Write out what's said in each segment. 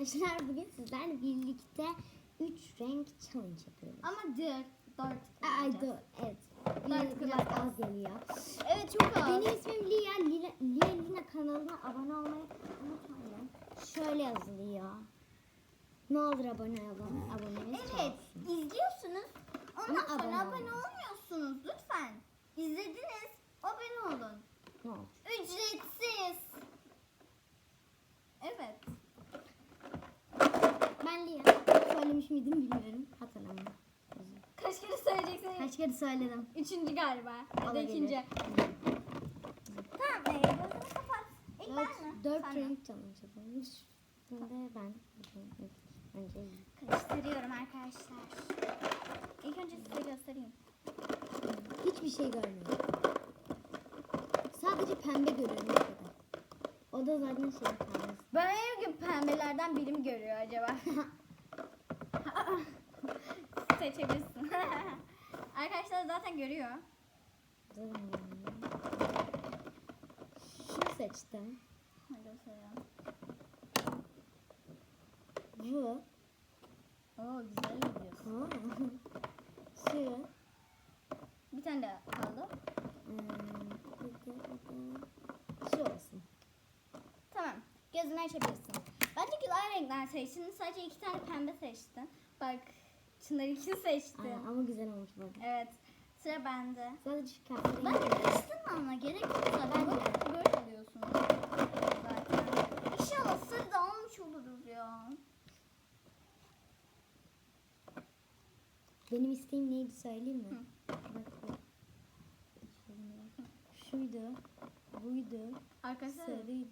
arkadaşlar bugün sizlerle birlikte 3 renk challenge yapıyoruz. Ama dört. Dört. Ay dur evet. Dört Biraz, az geliyor. Evet çok az. Benim ismim Lia. Lia, Lia Lina kanalına abone olmayı unutmayın. Şöyle yazılıyor. Ne olur abone olun. Çok Evet izliyorsunuz. Ondan Ama sonra abone abone, olun. olmuyorsunuz lütfen. İzlediniz. Abone olun. Ne olur. Ücretsiz. Evet. Ben Lia. Söylemiş miydim bilmiyorum. Hatırlamıyorum. Kaç kere söyleyeceksin? Kaç kere söyledim. Üçüncü galiba. Ya da ikinci. Tamam. E, gözünü kapat. İlk ben mi? 4 Sen renk challenge yapıyoruz. Şimdi ben. Önce Karıştırıyorum arkadaşlar. İlk önce size göstereyim. hiçbir şey görmüyorum. Sadece pembe görüyorum o da zaten şey pembe. Ben her gün pembelerden biri mi görüyor acaba? Seçebilirsin. Arkadaşlar zaten görüyor. Şunu seçtim. Bu. Oo güzel gidiyorsun. Şu. Bir tane daha kaldı. Hmm, Şu olsun. Gözünü açabilirsin. Bence güzel renkler seçtin. Sadece iki tane pembe seçtin. Bak Çınar ikini seçti. Aa, ama güzel olmuş bak. Evet. Sıra bende. Sadece şu pembe Ben rengi. karıştırma ama gerek yok zaten. Böyle, böyle alıyorsun. Zaten. İnşallah sarı da almış oluruz ya. Benim isteğim neydi söyleyeyim mi? Bak bu. Şuydu. Buydu. Arkadaşlar Sarıydı.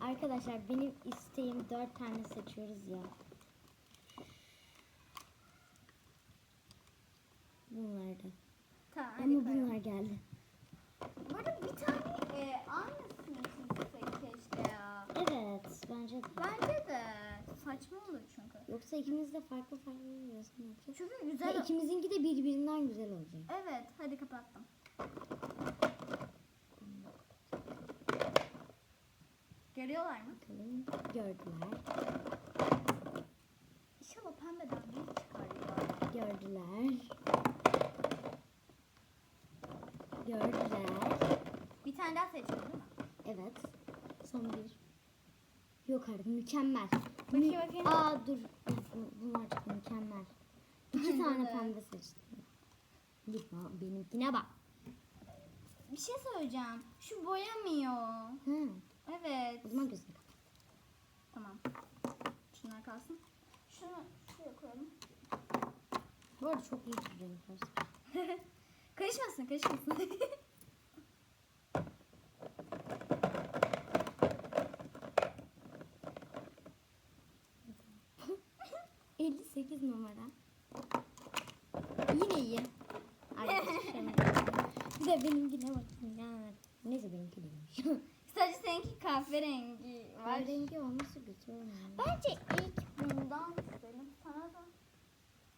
Arkadaşlar benim isteğim dört tane seçiyoruz ya. Bunlardı. Tamam Ama bunlar geldi. Bu arada bir tane e, aynısını çizsek keşke ya. Evet bence de. Bence de saçma olur çünkü. Yoksa ikimiz de farklı farklı yapacağız. Çünkü Ve güzel. ikimizinki de birbirinden güzel olacak. Evet hadi kapattım. Görüyorlar mı? Bakalım gördüler. İnşallah pembeden bir çıkar ya. Gördüler. Gördüler. Bir tane daha seçelim değil mi? Evet. Son bir. Yok artık mükemmel. Bakayım, bakayım. Aa dur. Bu- Bunlar çok mükemmel. İki tane pembe seçtim. Lütfen benimkine bak. Bir şey söyleyeceğim. Şu boyamıyor. Hı. Evet. O zaman gözünü kapat. Tamam. Şunlar kalsın. Şunu şuraya koyalım. Bu arada çok iyi var. Karışmasın, karışmasın. 58 numara. Yine iyi. Arkadaşlar. bir de benimkine bakın ya. Neyse benimki değilmiş. Kahverengi var. rengi olması güzel olmuyor. Bence ilk bundan çizelim. Sana da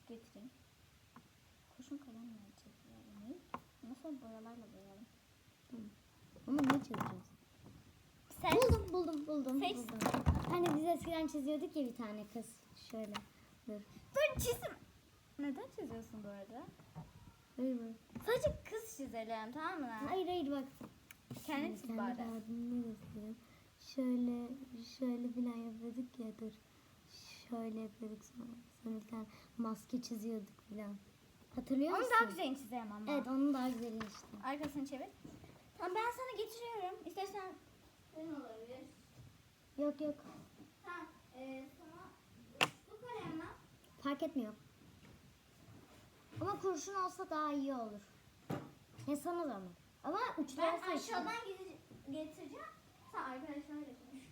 getireyim. Kurşun kalemle. Ondan sonra boyalarla boyayalım. Ama ne çizeceğiz? Sen Buldum buldum buldum. Seç. buldum. Hani biz eskiden çiziyorduk ya bir tane kız. Şöyle. Dur. dur çizim. Neden çiziyorsun bu arada? Hayır bak. Sadece kız çizelim tamam mı? Hayır hayır bak. Kendi çiz bari. derdini göstereyim. Şöyle şöyle falan yapıyorduk ya dur. Şöyle yapıyorduk sonra. Sonra bir tane maske çiziyorduk falan. Hatırlıyor Onu musun? daha güzel çizeyim ama. Evet onun daha güzeli işte. Arkasını çevir. Tamam ben sana getiriyorum. İstersen senin olabilir. Yok yok. Tamam. Ee, sana bu kalemle Fark etmiyor. Ama kurşun olsa daha iyi olur. Ne sana da ama. Ama uçları ben aşağıdan gide- getireceğim. Sen arkadaşlarla konuş.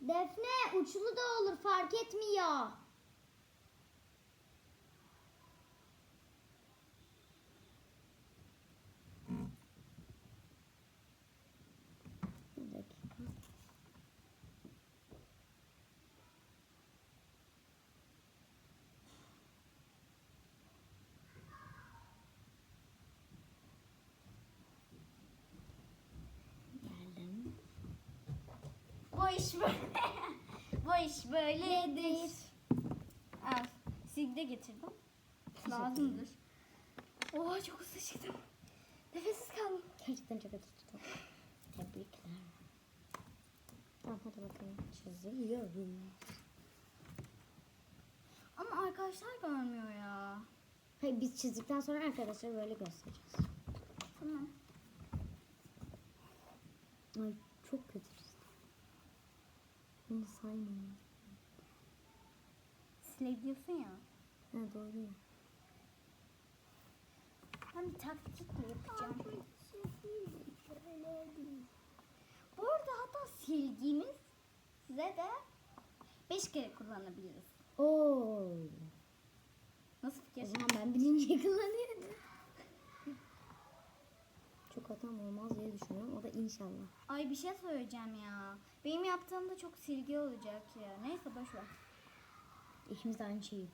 Defne uçlu da olur fark etmiyor. Bir dakika. İş böyle. Bu iş böyledir. Al. Silgi de getirdim. Lazımdır. Oha çok hızlı çıktım. Nefessiz kaldım. Gerçekten çok acıttı. Tebrikler. Tamam hadi bakalım. Çiziyorum. Ama arkadaşlar görmüyor ya. Hayır biz çizdikten sonra arkadaşlar böyle göstereceğiz. Tamam. Ay çok kötü. Bunu saymayın. Slave diyorsun ya. Ha doğru ya. Ben bir taktikle yapacağım. Bu arada hatta silgimiz size de 5 kere kullanabiliriz. Oo. Nasıl O fikir? zaman ben bilinci kullanıyordum. Çok hatam olmaz diye düşünüyorum. O da inşallah. Ay bir şey söyleyeceğim ya. Benim yaptığımda çok silgi olacak ya. Neyse boş ver. İkimiz de aynı şeyi.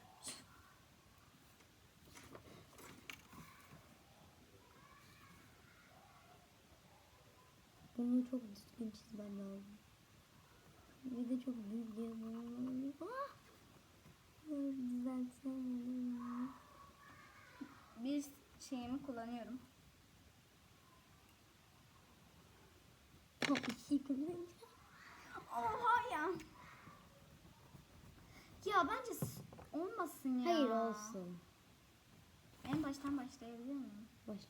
Bunu çok düzgün çizmem lazım. Bir de çok büyük yapmam lazım. Ah! Düzeltsem? Bir şeyimi kullanıyorum. Çok iyi kullanacağım. Oha ya. Ya bence olmasın ya. Hayır olsun. En baştan başlayabilir miyim? Başla.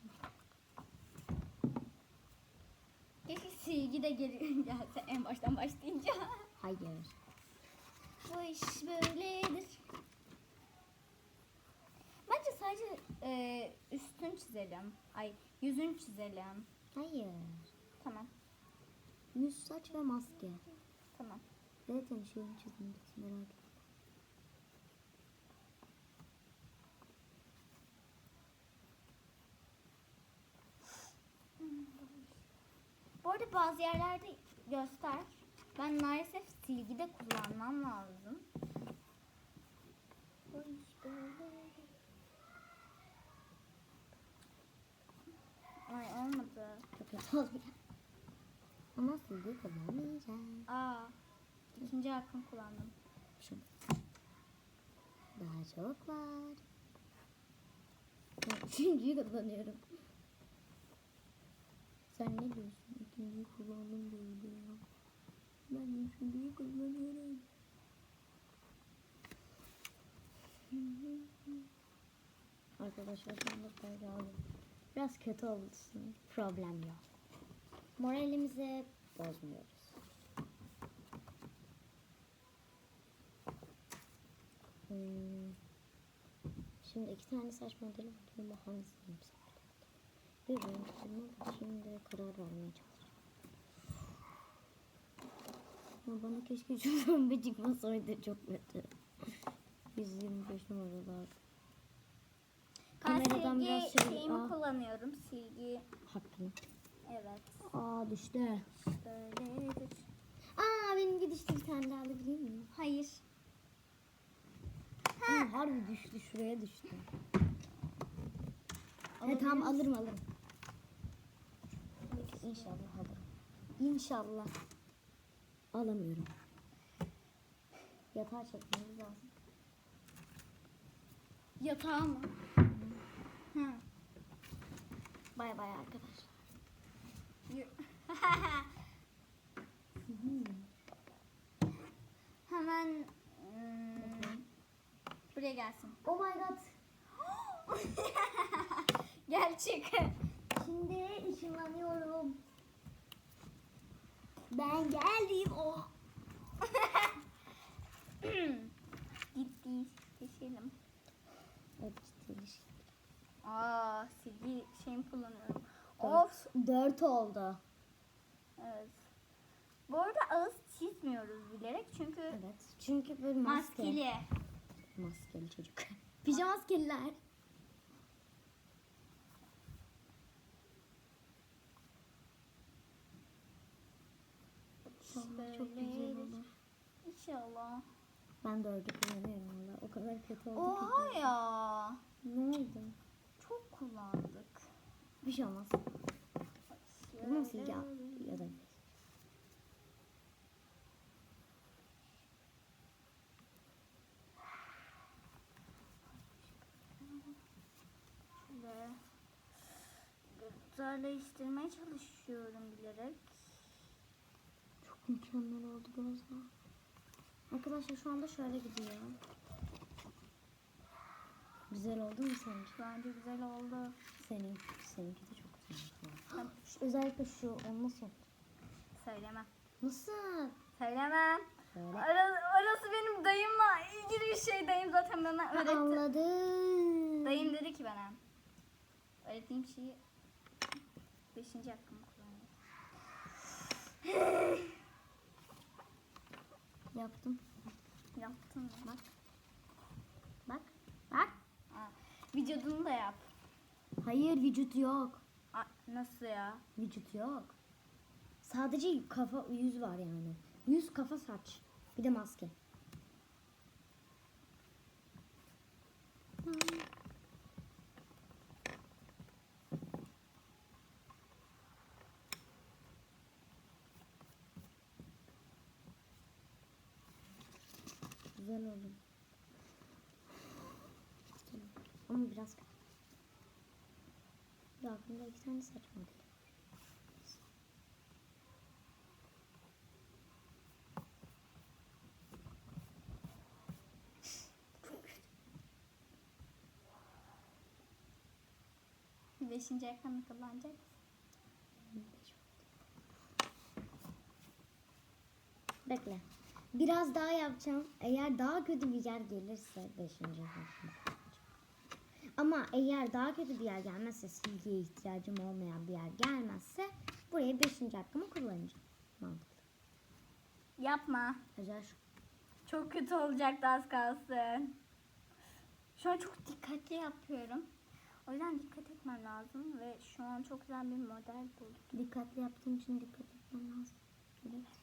Keşke silgi de geri gelse en baştan başlayınca. Hayır. Bu iş böyledir. Bence sadece e, üstün çizelim. Ay yüzün çizelim. Hayır. Tamam. Yüz, saç ve maske. Tamam. Zaten şeyini çizdim. Merak etme. Bu arada bazı yerlerde göster. Ben maalesef silgi de kullanmam lazım. Ay olmadı. Çok kötü oldu ya. Ama silgi kullanmayacağım. Aa, ikinci hakkımı kullandım. Şu. Daha çok var. Ben üçüncüyü kullanıyorum. Sen ne diyorsun? İkinciyi kullandım diyordu ya. Ben üçüncüyü kullanıyorum. Arkadaşlar anda böyle aldım. Biraz kötü olsun. Problem yok. Moralimizi bozmuyoruz. Hmm. Şimdi iki tane saç modeli var. Ama hangisini? Bir renklerine şimdi karar vermeye çalışacağım. Ya bana keşke şu pembe çıkmasaydı çok kötü. 125 numaralar. Kameradan silgi biraz şey- şeyimi Aa. kullanıyorum. Silgi. Hakkını. Evet. Aa düştü. Böyledir. Aa benimki düştü bir tane daha alabilir miyim? Hayır. Ha. harbi düştü şuraya düştü. He tamam alırım alırım. İnşallah alırım. İnşallah. Alamıyorum. Yatağa çekmemiz lazım. Yatağı mı? Hı. Bay bay arkadaşlar. Hemen hmm, buraya gelsin. Oh my god. Gel çık. Şimdi ışınlanıyorum. Ben geldim. Oh. Gitti. Geçelim. Evet. Aa, silgi şeyimi kullanıyorum. Of. Dört oldu. Evet. Bu arada ağız çizmiyoruz bilerek çünkü Evet. Çünkü bir maske. maskeli. Maskeli çocuk. Pijama maskeliler. İnşallah çok güzel olur. İnşallah. Ben dördü kullanıyorum valla. O kadar kötü oldu Oha ki. ya. Ne oldu? Çok kullandık. Bir şey olmaz. Nasıl ya? Ya da Zararlaştırmaya çalışıyorum bilerek. Çok mükemmel oldu Bozma. Arkadaşlar şu anda şöyle gidiyor. Güzel oldu mu senin? Bence güzel oldu. Senin, seninki de çok şu- özellikle şu, onu nasıl yaptın? Söylemem. Nasıl? Söylemem. Orası, orası benim dayımla ilgili bir şey. Dayım zaten bana öğretti. Anladım. Dayım dedi ki bana. Öğrettiğim şeyi beşinci hakkımı kullanıyorum. Yaptım. Yaptın mı? Bak. Bak. Bak. Aa, vücudunu da yap. Hayır vücut yok. Nasıl ya? Vücut yok. Sadece kafa yüz var yani. Yüz kafa saç. Bir de maske. Güzel oldu. Ama biraz Daha aklımda iki tane saç modeli. Beşinci hakkımı kullanacak. Bekle. Biraz daha yapacağım. Eğer daha kötü bir yer gelirse 5. Ama eğer daha kötü bir yer gelmezse silgiye ihtiyacım olmayan bir yer gelmezse buraya 5. hakkımı kullanacağım. Mantıklı. Yapma. Özel şu. Çok kötü olacaktı az kalsın. Şu an çok dikkatli yapıyorum. O yüzden dikkat etmem lazım ve şu an çok güzel bir model buldum. Dikkatli yaptığım için dikkat etmem lazım. Evet.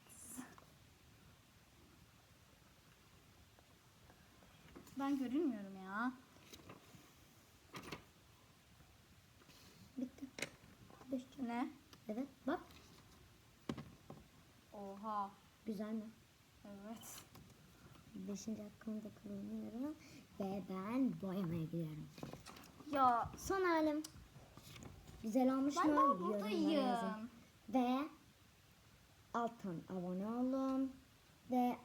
Ben görünmüyorum ya. Bitti. 5 Ne? Evet bak. Oha. Güzel mi? Evet. 5. hakkımı da kullanıyorum. Ve ben boyamaya gidiyorum. Ya Son halim. Güzel olmuş ben mu? yazın. buradayım. Ve alttan abone olun. Ve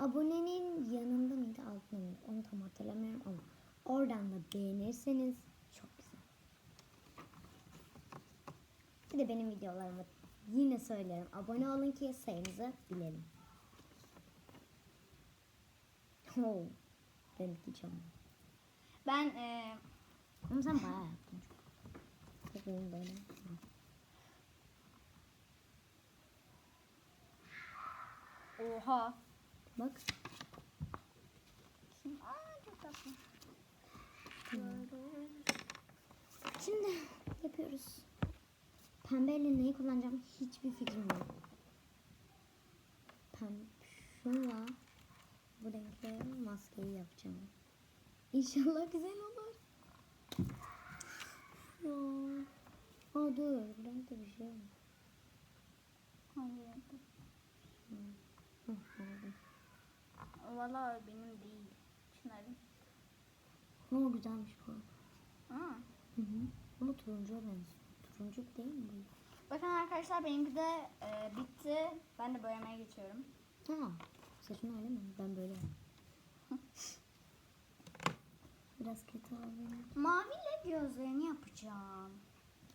abonenin yanında mıydı altında mıydı? Onu tam hatırlamıyorum ama oradan da beğenirseniz çok güzel. Bir de benim videolarıma yine söylerim. Abone olun ki sayınızı bilelim. Oh, benimki çok. Ben e, Ama sen bayağı yaptın çok. Benim böyle. oha. Bak. Aa çok tatlı. Şimdi yapıyoruz. Pembeyle neyi kullanacağım hiçbir fikrim yok. Pembe şunla bu renkle maskeyi yapacağım. İnşallah güzel olur. Ya. Aa dur, renkte bir şey var. Valla benim değil. Çınar'ın. Ama güzelmiş bu. Aa. Hı hı. Ama turuncuya benziyor. Turuncu değil mi bu? Bakın arkadaşlar benimki de e, bitti. Ben de boyamaya geçiyorum. Ha, saçın öyle mi? Ben böyle. Biraz kötü oldu. Maviyle gözlerini yapacağım.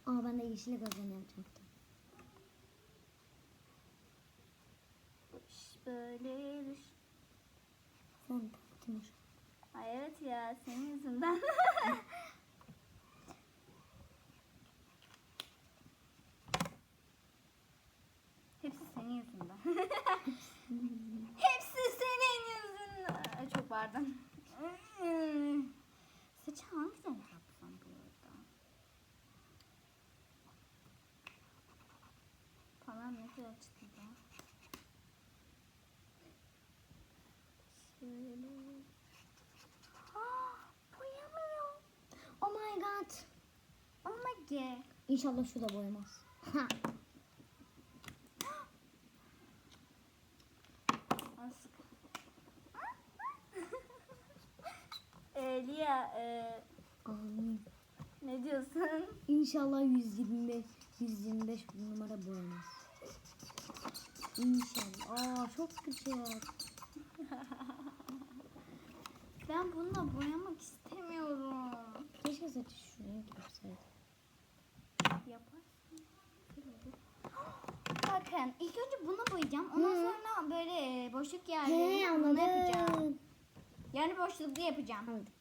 Aa ben de yeşil gözlerini yapacaktım. Böyledir. Sen Timur. Ay evet ya senin yüzünden. Hepsi senin yüzünden. Hepsi senin yüzünden. Ay, Çok pardon. Saçı hangi renk yapsam bu arada? Tamam ne güzel çıktı da. Şöyle. Ah, boyamıyor. Oh my god. Oh my god. İnşallah şu da boyamaz. Aşk. e, Lia, e, Amin. ne diyorsun? İnşallah 125 125 numara boyamaz. İnşallah. Aa çok güzel. Ben bununla boyamak istemiyorum. Keşke saçı şu renk Bakın ilk önce bunu boyayacağım. Ondan Hı. sonra böyle e, boşluk He yerlerini bunu yapacağım. anladım. Yani boşluklu yapacağım. Anladım.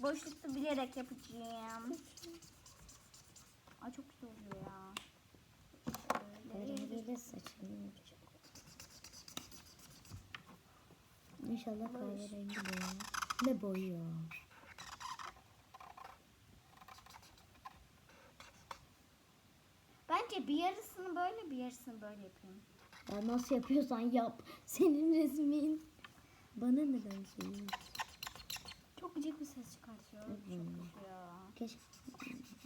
Boşluklu bilerek yapacağım. Ay çok güzel oluyor ya. Şöyle. Kahverengiyle saçını yapacağım. İnşallah kahverengi boyar. Ne boyuyor? Bence bir yarısını böyle bir yarısını böyle yapayım. Ya nasıl yapıyorsan yap. Senin resmin. Bana neden söylüyorsun? Çok gıcık bir ses çıkartıyor. Çok kötü ya. Keşke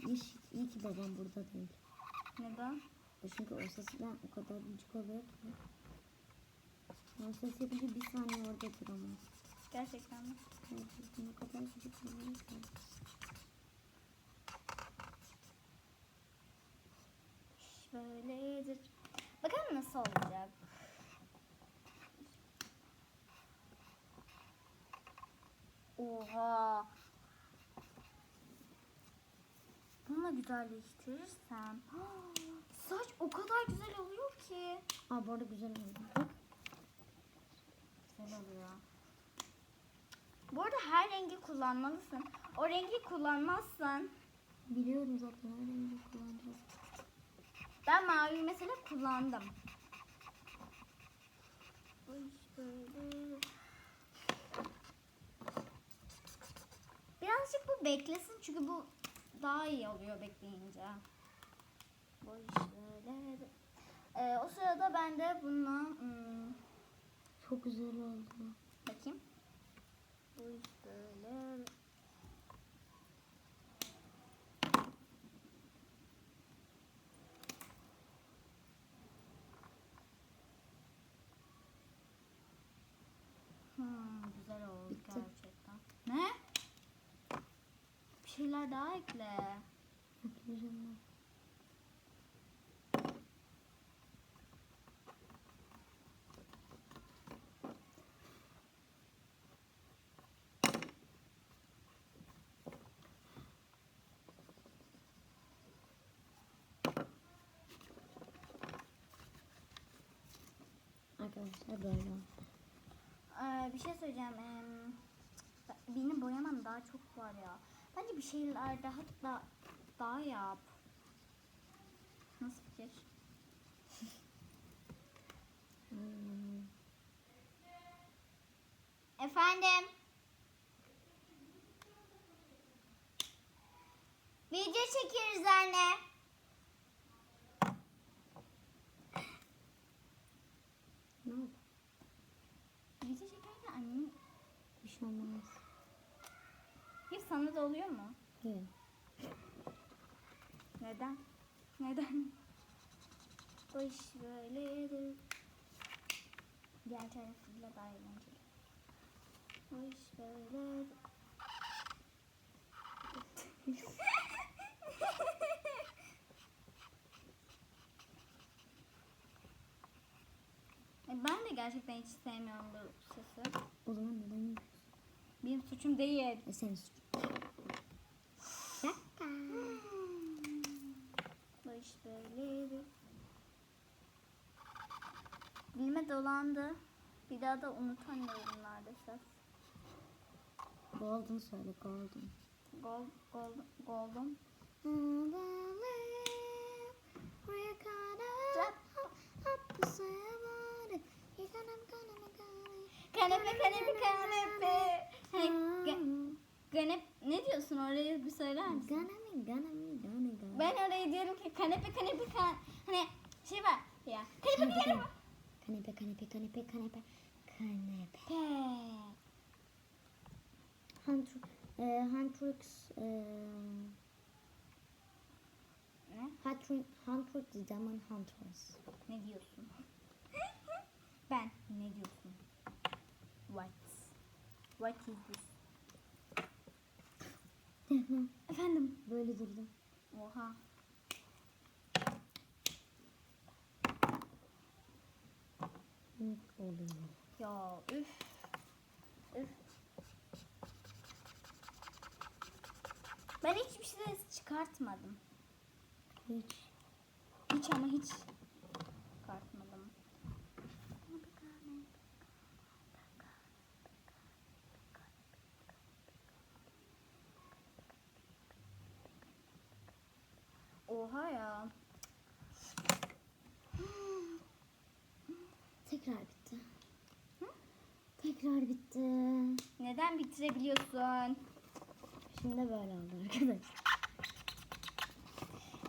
iyi, iyi ki babam burada değil. Neden? Çünkü o sesinden o kadar gıcık oluyor ki. O ses yapınca bir saniye orada duramaz. Gerçekten mi? Gerçekten o kadar gıcık oluyor ki. Şöyledir. Bakalım nasıl olacak. Oha. Bunu güzelleştirirsen. Saç o kadar güzel oluyor ki. Aa bu arada güzel oldu. Güzel oluyor. Bu arada her rengi kullanmalısın. O rengi kullanmazsan Biliyorum zaten her rengi kullanacağız. Ben mavi mesela kullandım. Birazcık bu beklesin çünkü bu daha iyi oluyor bekleyince. Bu. Ee, o sırada ben de bununla hmm, Çok güzel oldu. bakayım. Bu böyle. Hmm, güzel oldu Bitti. gerçekten. Ne? Şeyler daha ekle. Arkadaşlar böyle. Ee, bir şey söyleyeceğim. Em, benim boyamam daha çok var ya. Bence bir şeyler daha da daha yap. Nasıl fikir? Hmm. Efendim? Video çekiyoruz anne. Ne oldu? Video çekerken annem Bir şey olmaz. Sana da oluyor mu? Yok. Neden? Neden? Bu iş böyledir. Diğer tarafıyla daha eğlenceli. Bu iş böyledir. E, ben de gerçekten hiç sevmiyorum bu sesi. O zaman neden? Benim suçum değil. E senin suçun. Şaka. Bu iş böyledir. Dolandı. Bir daha da unutamıyorum maalesef. Golden söyle golden. Gol, gol, golden. Kanepe kanepe kanepe. Ganep, ne diyorsun orayı bir söyler misin? Mi gana gana. Ben orayı diyorum ki kanepe kanepe kan hani şey var ya kanepe Kanepe kanepe. kanepe kanepe kanepe kanepe kanepe. Pe. Hunter, e, Huntrix, e, Ne? Huntrix, Huntrix Demon Hunters. Ne diyorsun? ben ne diyorsun? What? What is this? Efendim? Böyle Üf. Üf. Ben hiçbir ses çıkartmadım. Hiç. Hiç ama hiç çıkartmadım. Oha ya. Tekrar bitti. Tekrar bitti. Bitirebiliyorsun? Şimdi böyle oldu arkadaşlar.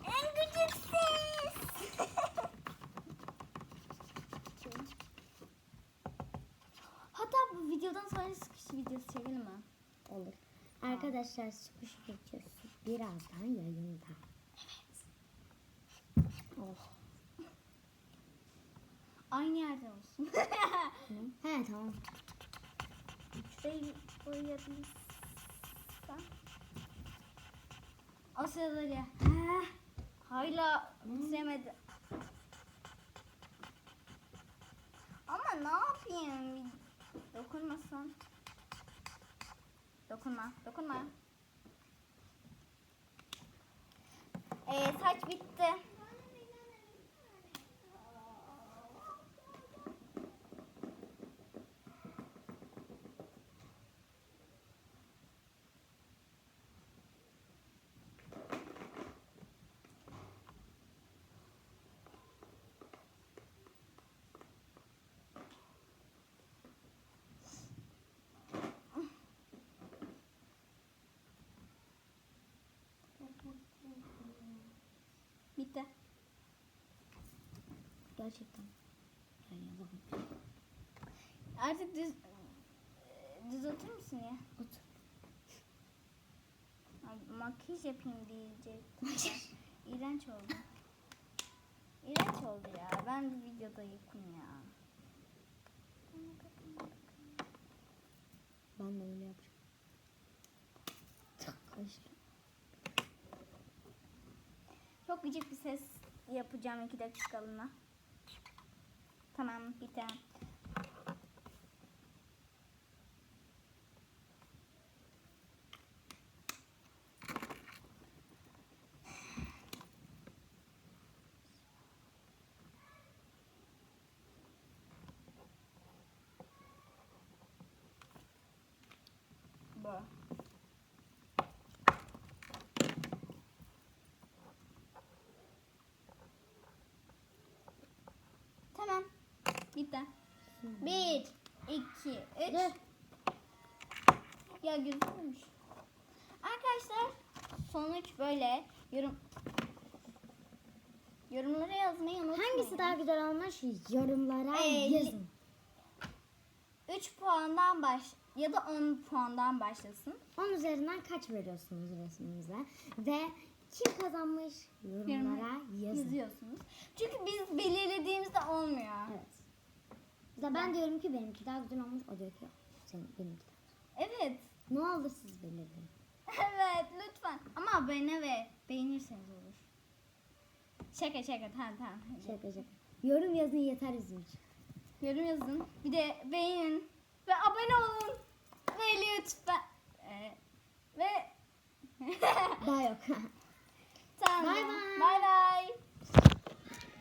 En küçük ses. Hatta bu videodan sonra sıkış videosu çekelim mi? Olur. Arkadaşlar sıkış geçiyoruz. Birazdan yayında. Oh. Aynı yerde olsun. He tamam. Şurayı boyayabilirsen. O sırada ya. Hala bitiremedi. Ama ne yapayım? Dokunmasın. Dokunma, dokunma. Ee, saç. Bitti. Gerçekten. Ben yazamam. Artık düz düz oturur musun ya? Otur. Ay, Makyaj yapayım diyecektim. İğrenç oldu. İğrenç oldu ya. Ben bir videoda yokum ya. Ben de öyle yapacağım. Çok gıcık bir ses yapacağım iki dakikalığına. Tamam. Bu. Tamam. Bitti. Bir, iki, üç. Dur. Ya gözükmüş. Arkadaşlar sonuç böyle. Yorum Yorumlara yazmayı unutmayın. Hangisi daha güzel olmuş yorumlara Ee, yazın. 3 puandan baş ya da 10 puandan başlasın. 10 üzerinden kaç veriyorsunuz resmimize? Ve kim kazanmış yorumlara yazın. Yazıyorsunuz. Çünkü biz belirlediğimizde olmuyor. Evet. Mesela ben diyorum ki benimki daha güzel olmuş. O diyor ki senin benimki daha. Evet. Ne olur siz belirleyin. Evet lütfen. Ama abone ve beğenirseniz olur. Şaka şaka tamam tamam. Şaka şaka. Yorum yazın yeter bizim için. Yorum yazın. Bir de beğenin. Ve abone olun. Ve lütfen. Ee, ve Daha yok. tamam. Bay bay. Bay bay.